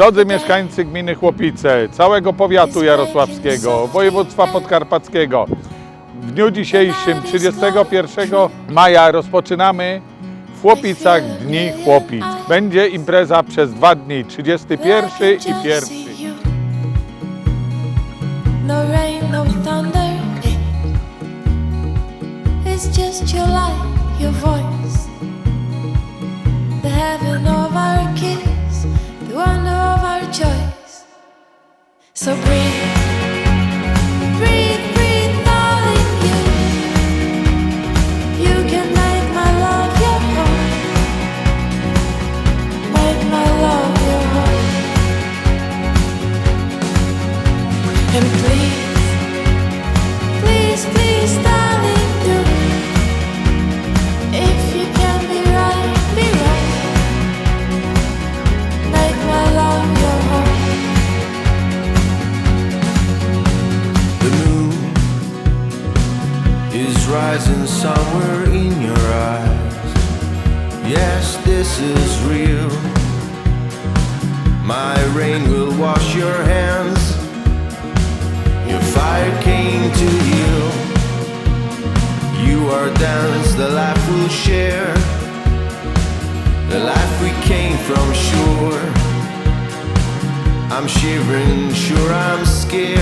Drodzy mieszkańcy gminy Chłopice, całego powiatu jarosławskiego, województwa podkarpackiego, w dniu dzisiejszym, 31 maja, rozpoczynamy w Chłopicach Dni Chłopic. Będzie impreza przez dwa dni, 31 i 1. Your light, your voice, the heaven of our kiss. choice. So bring. rain will wash your hands. Your fire came to you. You are dance, the life we'll share. The life we came from, sure. I'm shivering, sure I'm scared.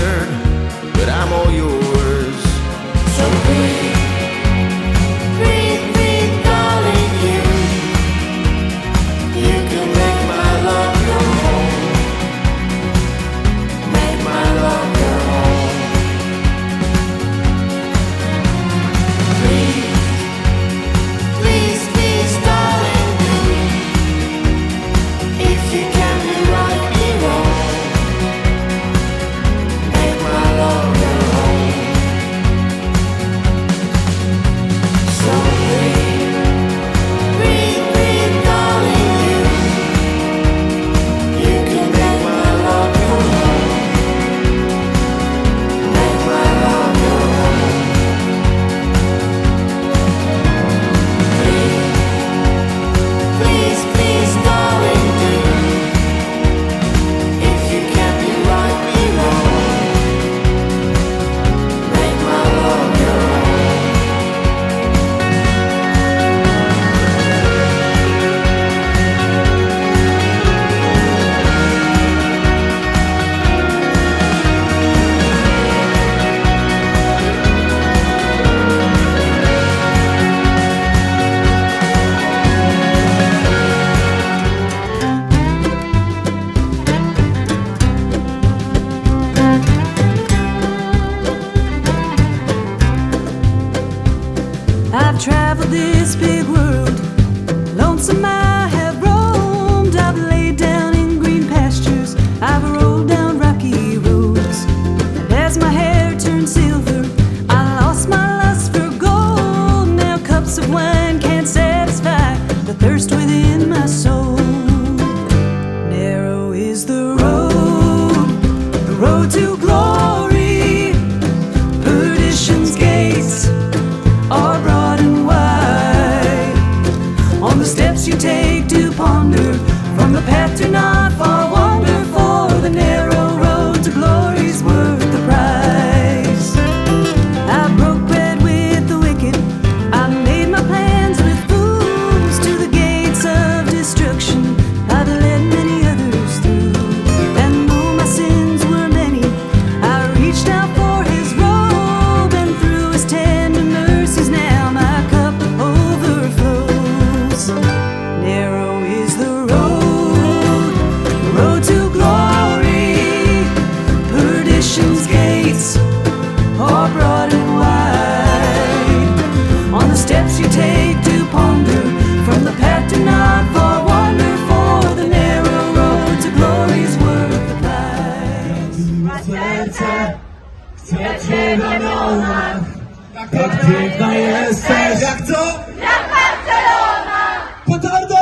piękna jesteś! Jak co? Jak Barcelona! Potardo!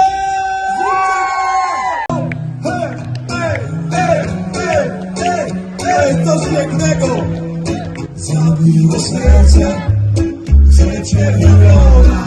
Hej, hej, hej, hej, hej, hej, coś pięknego! Zabiło serce, chcę Cię wyglądać.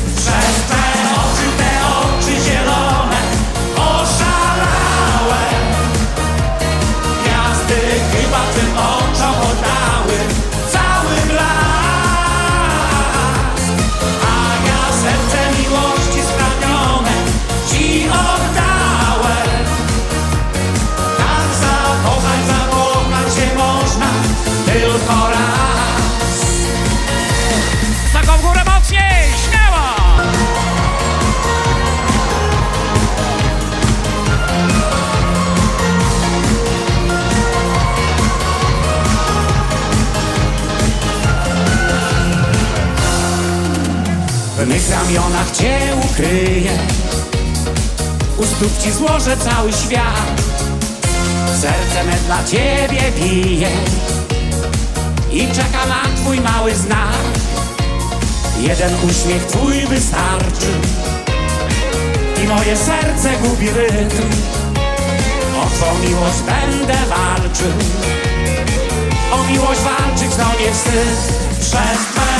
Mych ramionach Cię ukryję. U stóp Ci złożę cały świat. Serce me dla Ciebie bije. I czeka na Twój mały znak. Jeden uśmiech Twój wystarczy. I moje serce gubi rytm. O Twą miłość będę walczył. O miłość walczyć to nie wstyd. Przez